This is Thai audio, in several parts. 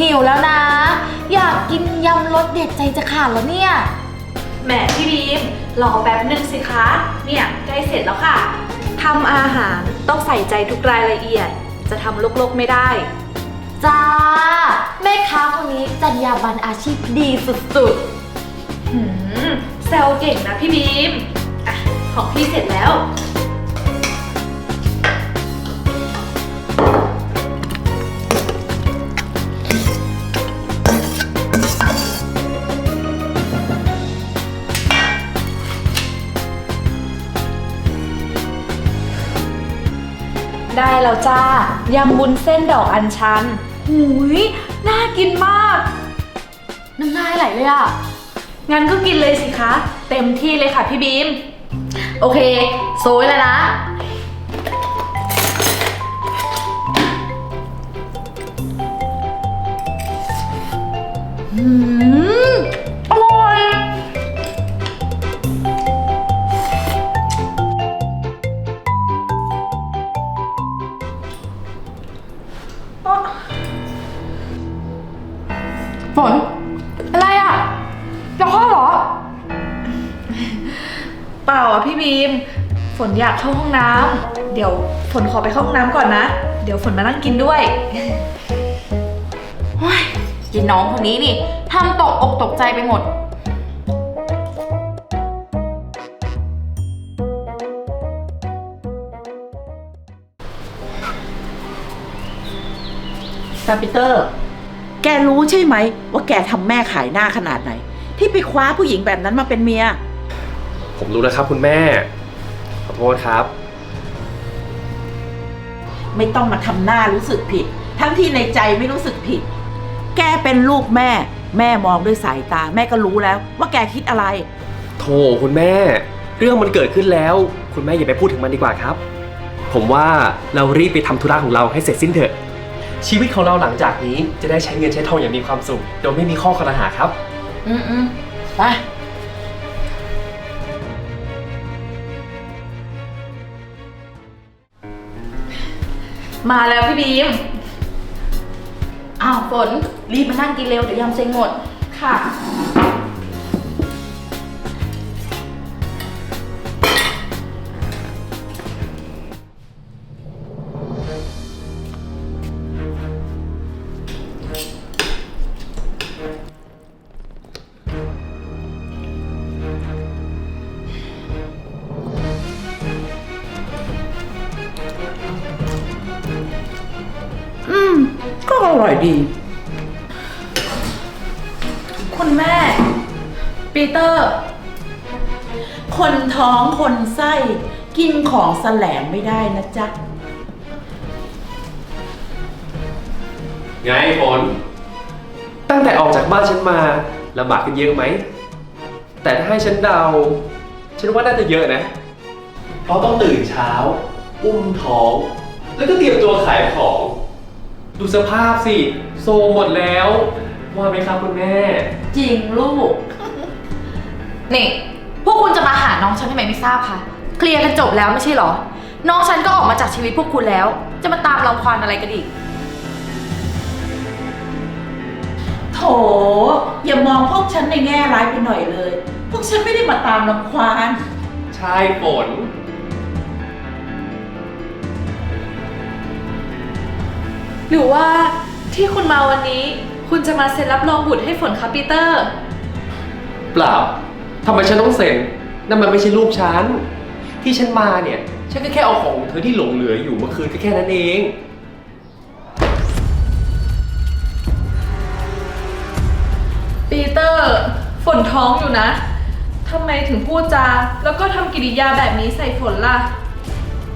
หิวแล้วนะ อยากกินยำรสเด็ดใจจะขาดแล้วเนี่ย แหมพี่บีมรอแป๊บนึงสิคะ เนี่ยใกล้เสร็จแล้วค่ะทำอาหารต้องใส่ใจทุกรายละเอียด จะทำลกๆไม่ได้ จ้า แม่ค้าคนนี้จรรยาบรรณอาชีพดีสุดหืมแซวเก่งนะพี่บีมอะของพี่เสร็จแล้ว ยำวุ้นเส้นดอกอัญชันหูยน่ากินมาก น้ำลายไหลเลยอะงั้นก็กินเลยสิคะ เต็มที่เลยค่ะพี่บีม โอเค โซยแล้วนะ อืม ฝนอะไรอะจะคลอดเหรอ เปล่าอะพี่บีม ฝนอยากเข้าห้องน้ำเดี๋ยวฝนขอไปเข้าห้องน้ำก่อนนะ เดี๋ยวฝนมานั่งกินด้วยยินน้องคนนี้นี่ทำตกอกตกใจไปหมด ซาปิเตอร์ แกรู้ใช่ไหม ว่าแกทำแม่ขายหน้าขนาดไหน ที่ไปคว้าผู้หญิงแบบนั้นมาเป็นเมีย ผมรู้แล้วครับคุณแม่ ขอโทษครับ ไม่ต้องมาทำหน้ารู้สึกผิด ทั้งที่ในใจไม่รู้สึกผิด แกเป็นลูกแม่ แม่มองด้วยสายตา แม่ก็รู้แล้ว ว่าแกคิดอะไร โถคุณแม่ เรื่องมันเกิดขึ้นแล้ว คุณแม่อย่าไปพูดถึงมันดีกว่าครับ ผมว่าเรารีบไปทำธุระของเราให้เสร็จสิ้นเถอะ ชีวิตของเราหลังจากนี้จะได้ใช้เงินใช้ทองอย่างมีความสุข โดยไม่มีข้อคอรหาครับ อืมอืมไป มาแล้วพี่บีม อ้าวฝนรีบมานั่งกินเร็วเดี๋ยวยำเซ็งหมด ค่ะ ปีเตอร์ คนท้องคนไส้ กินของแสลงไม่ได้นะจ๊ะ ไงฝนตั้งแต่ออกจากบ้านฉันมาลำบากขึ้นเยอะไหม แต่ถ้าให้ฉันเดา ฉันว่าน่าจะเยอะนะ เพราะต้องตื่นเช้า อุ้มท้อง แล้วก็เตรียมตัวขายของ ดูสภาพสิ โซมหมดแล้ว ว่าไหมครับคุณแม่ จริงลูก นี่ พวกคุณจะมาหาน้องฉันทำไมไม่ทราบคะ เคลียร์กันจบแล้วไม่ใช่เหรอ น้องฉันก็ออกมาจากชีวิตพวกคุณแล้ว จะมาตามเราควานอะไรกันอีก โถ อย่ามองพวกฉันในแง่ร้ายไปหน่อยเลย พวกฉันไม่ได้มาตามรังควานใช่ฝน หรือว่าที่คุณมาวันนี้ คุณจะมาเซ็นรับรองบุตรให้ฝนคะปีเตอร์ เปล่า ทำไมฉันต้องเซ็นนั่นมันไม่ใช่ลูกฉัน ที่ฉันมาเนี่ย ฉันก็แค่เอาของเธอที่หลงเหลืออยู่เมื่อคืนก็แค่นั้นเอง ปีเตอร์ ฝนท้องอยู่นะ ทำไมถึงพูดจา แล้วก็ทำกิริยาแบบนี้ใส่ฝนล่ะ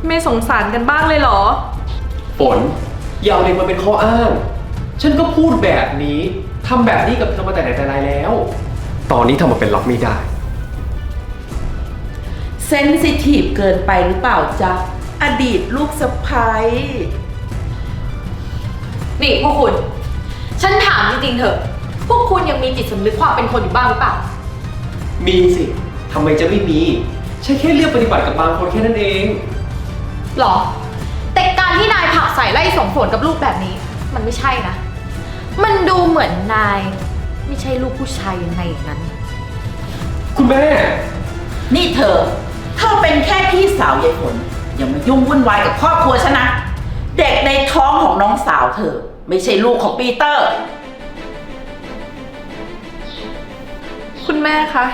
ไม่สงสารกันบ้างเลยเหรอ ฝนอย่าเอาเด็กมาเป็นข้ออ้าง ฉันก็พูดแบบนี้ทำแบบนี้กับเธอมาแต่ไหนแต่ไรแล้ว ตอนนี้ทำมาเป็นรับไม่ได้ เซนซิทีฟเกินไปหรือเปล่าจ๊ะ อดีตลูกสะพ้ายนี่พวกคุณ ฉันถามจริงๆเถอะ พวกคุณยังมีจิตสำนึกความเป็นคนอยู่บ้างหรือเปล่า มีสิ ทำไมจะไม่มีฉันแค่เลือกปฏิบัติกับบางคนแค่นั้นเอง หรอ แต่การที่นายผลักใส่ไล่ส่งผลกับลูกแบบนี้ มันไม่ใช่นะ มันดูเหมือนนาย ไม่ใช่ลูกผู้ชายยังไงอย่างนั้น คุณแม่ นี่เธอ เธอเป็นแค่พี่สาวยายฝนอย่ามายุ่งวุ่นวายกับครอบครัวฉันนะ เด็กในท้องของน้องสาวเธอ ไม่ใช่ลูกของปีเตอร์ คุณแม่คะ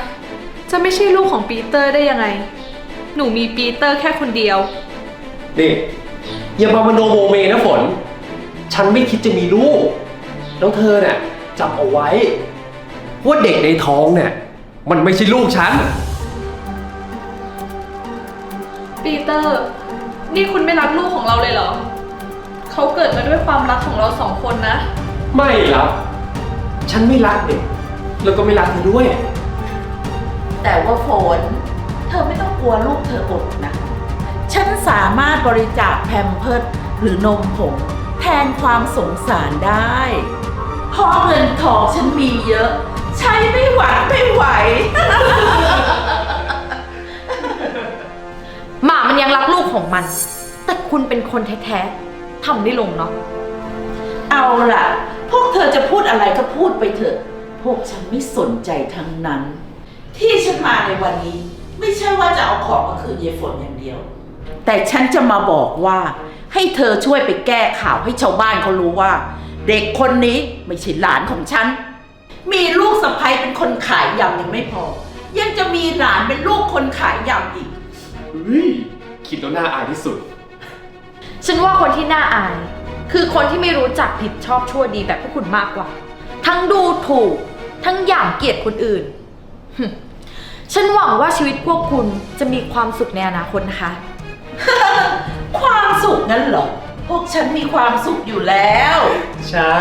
จะไม่ใช่ลูกของปีเตอร์ได้ยังไง หนูมีปีเตอร์แค่คนเดียว นี่อย่ามามโนโมเมนะฝน ฉันไม่คิดจะมีลูก แล้วเธอเนี่ยจำเอาไว้ ว่าเด็กในท้องเนี่ย มันไม่ใช่ลูกฉัน ปีเตอร์ นี่คุณไม่รักลูกของเราเลยเหรอ เขาเกิดมาด้วยความรักของเราสองคนนะ ไม่รับ ฉันไม่รักเด็กแล้วก็ไม่รักเธอด้วย แต่ว่าฝนเธอไม่ต้องกลัวลูกเธออดนะ ฉันสามารถบริจาคแพมเพิร์ดหรือนมผงแทนความสงสารได้ เพราะเงินทองฉันมีเยอะ ใช้ไม่หวัดไม่ไหว ของมัน แต่คุณเป็นคนแท้ๆทำได้ลงเนาะ เอาล่ะ พวกเธอจะพูดอะไรก็พูดไปเถอะ พวกฉันไม่สนใจทั้งนั้น ที่ฉันมาในวันนี้ ไม่ใช่ว่าจะเอาของมาคืนยายฝนอย่างเดียว แต่ฉันจะมาบอกว่า ให้เธอช่วยไปแก้ข่าวให้ชาวบ้านเขารู้ว่า เด็กคนนี้ไม่ใช่หลานของฉัน มีลูกสะใภ้เป็นคนขายยำยังไม่พอ ยังจะมีหลานเป็นลูกคนขายยำอีก เฮ้ย คิดแล้วน่าอายที่สุด ฉันว่าคนที่น่าอาย คือคนที่ไม่รู้จักผิดชอบชั่วดีแบบพวกคุณมากกว่า ทั้งดูถูก ทั้งหยามเกียรติคนอื่นหึฉันหวังว่าชีวิตพวกคุณจะมีความสุขในอนาคตนะคะ ความสุขนั้นเหรอ พวกฉันมีความสุขอยู่แล้ว ใช่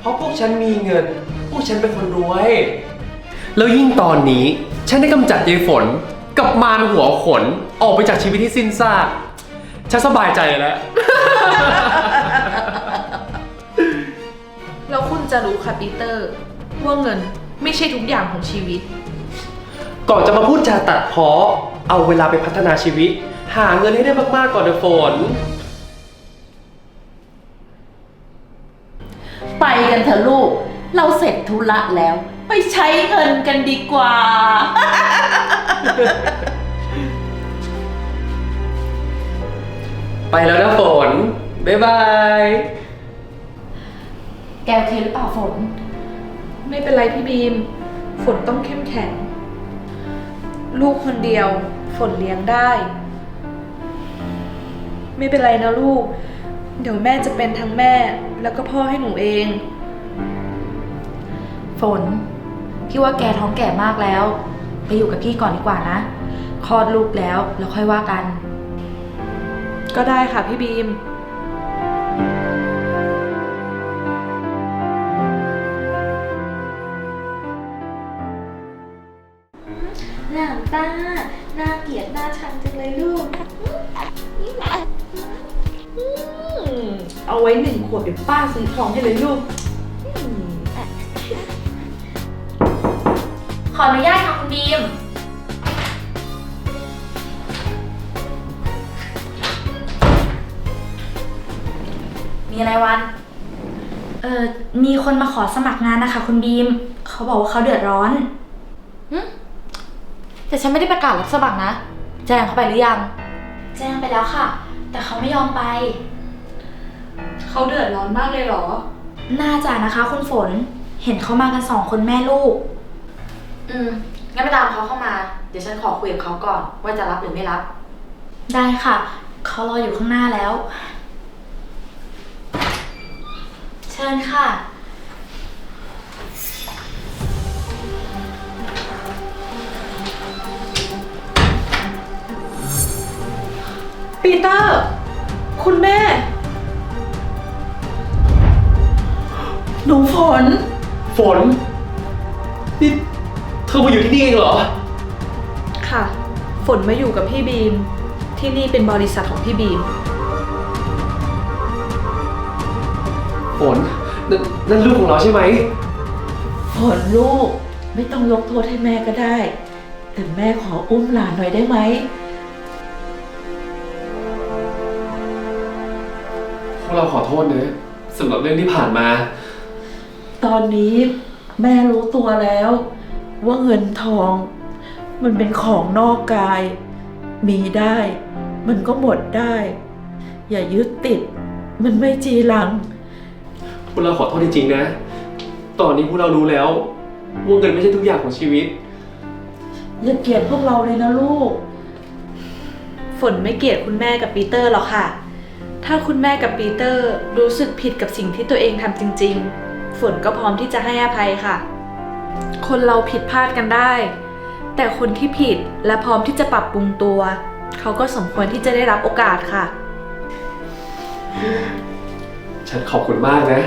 เพราะพวกฉันมีเงิน พวกฉันเป็นคนรวย แล้วยิ่งตอนนี้ ฉันได้กำจัดยายฝน กับมารหัวขนออกไปจากชีวิตที่สิ้นซากฉันสบายใจแล้ว แล้วคุณจะรู้ค่ะปีเตอร์ ว่าเงินไม่ใช่ทุกอย่างของชีวิต ก่อนจะมาพูดจาตัดเพาะเอาเวลาไปพัฒนาชีวิต หาเงินให้ได้มากๆก่อนเถอะฝนไปกันเถอะลูก เราเสร็จธุระแล้ว ไปใช้เงินกันดีกว่า ไปแล้วนะฝน บ๊ายบาย แกโอเคหรือเปล่าฝน ไม่เป็นไรพี่บีม ฝนต้องเข้มแข็ง ลูกคนเดียว ฝนเลี้ยงได้ ไม่เป็นไรนะลูก เดี๋ยวแม่จะเป็นทั้งแม่แล้วก็พ่อให้หนูเอง ฝน พี่ว่าแกท้องแก่มากแล้ว ไปอยู่กับพี่ก่อนดีกว่านะ คลอดลูกแล้วแล้วค่อยว่ากัน ก็ได้ค่ะพี่บีม หน้าตาหน้าเกลียดหน้าชังจังเลยลูก เอาไว้หนึ่งขวดเดี๋ยวป้าซื้อทองให้เลยลูก ขออนุญาตค่ะคุณบีม มีอะไรวัน เออมีคนมาขอสมัครงานนะคะคุณบีม เขาบอกว่าเขาเดือดร้อนหึแต่ฉันไม่ได้ประกาศรับสมัครนะ แจ้งเขาไปหรือยัง แจ้งไปแล้วค่ะ แต่เขาไม่ยอมไป เขาเดือดร้อนมากเลยเหรอ น่าจะนะคะคุณฝน เห็นเขามากันสองคนแม่ลูก อืม งั้นไปตามเขาเข้ามา เดี๋ยวฉันขอคุยกับเขาก่อน ว่าจะรับหรือไม่รับ ได้ค่ะ เขารออยู่ข้างหน้าแล้ว เชิญค่ะ ปีเตอร์ คุณแม่ หนูฝน ฝนนี่ เธอมาอยู่ที่นี่เองเหรอ ค่ะ ฝนมาอยู่กับพี่บีม ที่นี่เป็นบริษัทของพี่บีม ฝนนั่นนั่นลูกของเราใช่ไหม ฝนลูก ไม่ต้องยกโทษให้แม่ก็ได้ แต่แม่ขออุ้มหลานหน่อยได้ไหม พวกเราขอโทษนะสำหรับเรื่องที่ผ่านมา ตอนนี้แม่รู้ตัวแล้ว ว่าเงินทอง มันเป็นของนอกกาย มีได้ มันก็หมดได้ อย่ายึดติด มันไม่จีรัง พวกเราขอโทษจริงๆนะ ตอนนี้พวกเรารู้แล้วว่าเงินไม่ใช่ทุกอย่างของชีวิต อย่าเกลียดพวกเราเลยนะลูก ฝนไม่เกลียดคุณแม่กับปีเตอร์หรอกค่ะ ถ้าคุณแม่กับปีเตอร์รู้สึกผิดกับสิ่งที่ตัวเองทำจริง ๆ ฝนก็พร้อมที่จะให้อภัยค่ะ คนเราผิดพลาดกันได้ แต่คนที่ผิดและพร้อมที่จะปรับปรุงตัว เขาก็สมควรที่จะได้รับโอกาสค่ะ ฉันขอบคุณมากนะ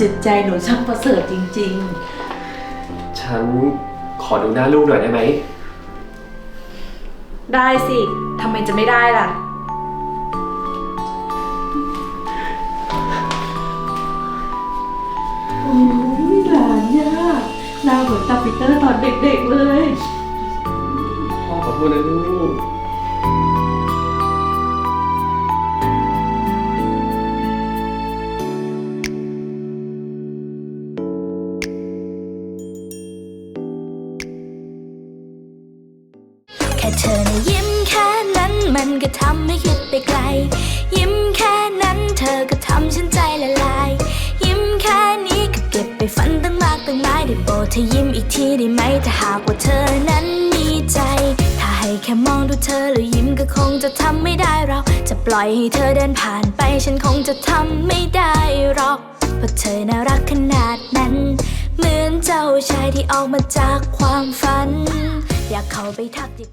จิตใจหนูช่างประเสริฐจริง ฉันขอดูหน้าลูกหน่อยได้ไหม ได้สิทำไมจะไม่ได้ล่ะ กับปีเตอร์ตอนเด็กๆเลย พ่อขอโทษนะลูก จะทำไม่ได้หรอก จะปล่อยให้เธอเดินผ่านไป ฉันคงจะทำไม่ได้หรอก เพราะเธอน่ารักขนาดนั้น เหมือนเจ้าชายที่ออกมาจากความฝัน อยากเข้าไปทักทิ